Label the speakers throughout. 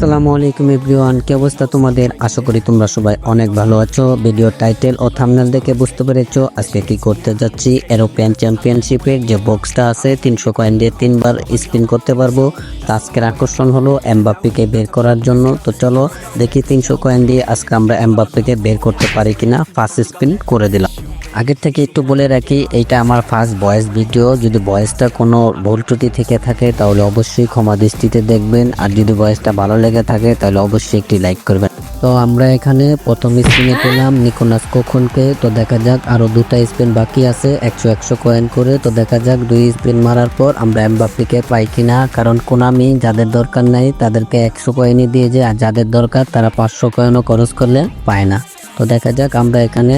Speaker 1: আসসালামু আলাইকুম এভরিওয়ান, কি অবস্থা তোমাদের? আশা করি তোমরা সবাই অনেক ভালো আছো। ভিডিও টাইটেল ও থাম্বনেল দেখে বুঝতে পেরেছ আজকে কি করতে যাচ্ছি। এরোপ্লেন চ্যাম্পিয়নশিপের যে বক্সটা আছে, তিনশো কয়েন দিয়ে তিনবার স্পিন করতে পারব। তো আজকের আকর্ষণ হলো এমবাপ্পিকে বের করার জন্য। তো চলো দেখি তিনশো কয়েন দিয়ে আজকে আমরা এমবাপ্পিকে বের করতে পারি কিনা। ফার্স্ট স্পিন করে দিলাম। আগের থেকে একটু বলে রাখি, এইটা আমার ফার্স্ট ভয়েস ভিডিও যদি ভয়েসটা কোনো ভুল ত্রুটি থেকে থাকে, তাহলে অবশ্যই ক্ষমা দৃষ্টিতে দেখবেন। আর যদি ভয়েসটা ভালো লেগে থাকে, তাহলে অবশ্যই একটি লাইক করবেন। তো আমরা এখানে প্রথম স্পিনে পেলাম নিকোনাস কখনকে। তো দেখা যাক আরও দুটা স্পিন বাকি আছে, একশো একশো কয়েন করে। তো দেখা যাক, দুই স্পিন মারার পর আমরা এমবাপ্পিকে পাই কিনা। কারণ কোনামি যাদের দরকার নাই, তাদেরকে একশো কয়েনই দিয়ে যায়। আর যাদের দরকার, তারা পাঁচশো কয়েনও খরচ করলে পায় না। তো দেখা যাক, আমরা এখানে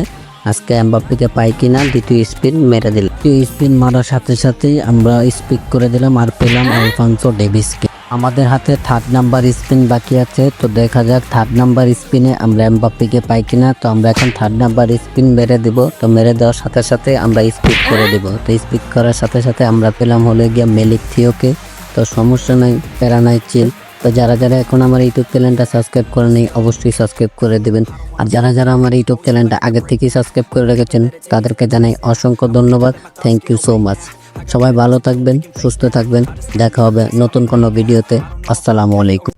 Speaker 1: আজকে এমবাপ্পিকে পাই কিনা দ্বিতীয় স্পিন মেরে দিলাম দ্বিতীয় স্পিন মারার সাথে সাথেই আমরা স্পিক করে দিলাম আর পেলাম আলফান্সো ডেভিসকে। আমাদের হাতে থার্ড নাম্বার স্পিন বাকি আছে, তো দেখা যাক থার্ড নাম্বার স্পিনে আমরা এমবাপ্পিকে পাই কিনা। তো আমরা এখন থার্ড নাম্বার স্পিন মেরে দিব, তো মেরে দেওয়ার সাথে সাথে আমরা স্পিক করে দিব। তো স্পিক করার সাথে সাথে আমরা পেলাম হলে গিয়া মেলিক থিওকে। তো সমস্যা নাই, প্যারা নাই চিল তো যারা যারা এখন আমার ইউটিউব চ্যানেলটা সাবস্ক্রাইব করে নেই অবশ্যই সাবস্ক্রাইব করে দেবেন। আর যারা যারা আমার ইউটিউব চ্যানেলটা আগে থেকেই সাবস্ক্রাইব করে রেখেছেন, তাদেরকে জানাই অসংখ্য ধন্যবাদ। থ্যাংক ইউ সো মাচ সবাই ভালো থাকবেন, সুস্থ থাকবেন। দেখা হবে নতুন কোনো ভিডিওতে। আসসালামু আলাইকুম।